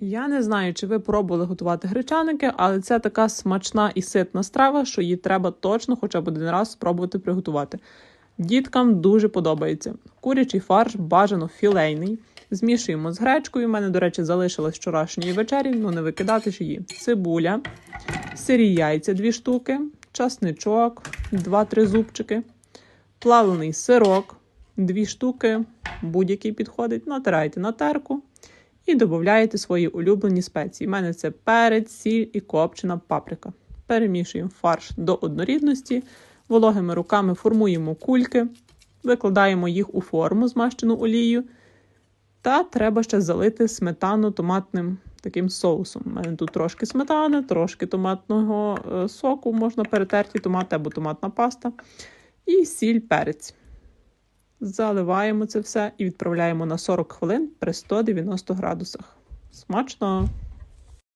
Я не знаю, чи ви пробували готувати гречаники, але це така смачна і ситна страва, що її треба точно хоча б один раз спробувати приготувати. Діткам дуже подобається. Курячий фарш бажано філейний. Змішуємо з гречкою. У мене, до речі, залишилось вчорашньої вечері, ну не викидати ж її. Цибуля, сирі яйця дві штуки, часничок, 2-3 зубчики, плавлений сирок, дві штуки, будь-який підходить. Натирайте на терку і додаєте свої улюблені спеції. У мене це перець, сіль і копчена паприка. Перемішуємо фарш до однорідності, вологими руками формуємо кульки, викладаємо їх у форму, змащену олією. Та треба ще залити сметану томатним таким соусом. У мене тут трошки сметани, трошки томатного е, соку, можна перетерті томати або томатна паста. І сіль перець. Заливаємо це все і відправляємо на 40 хвилин при 190 градусах. Смачно!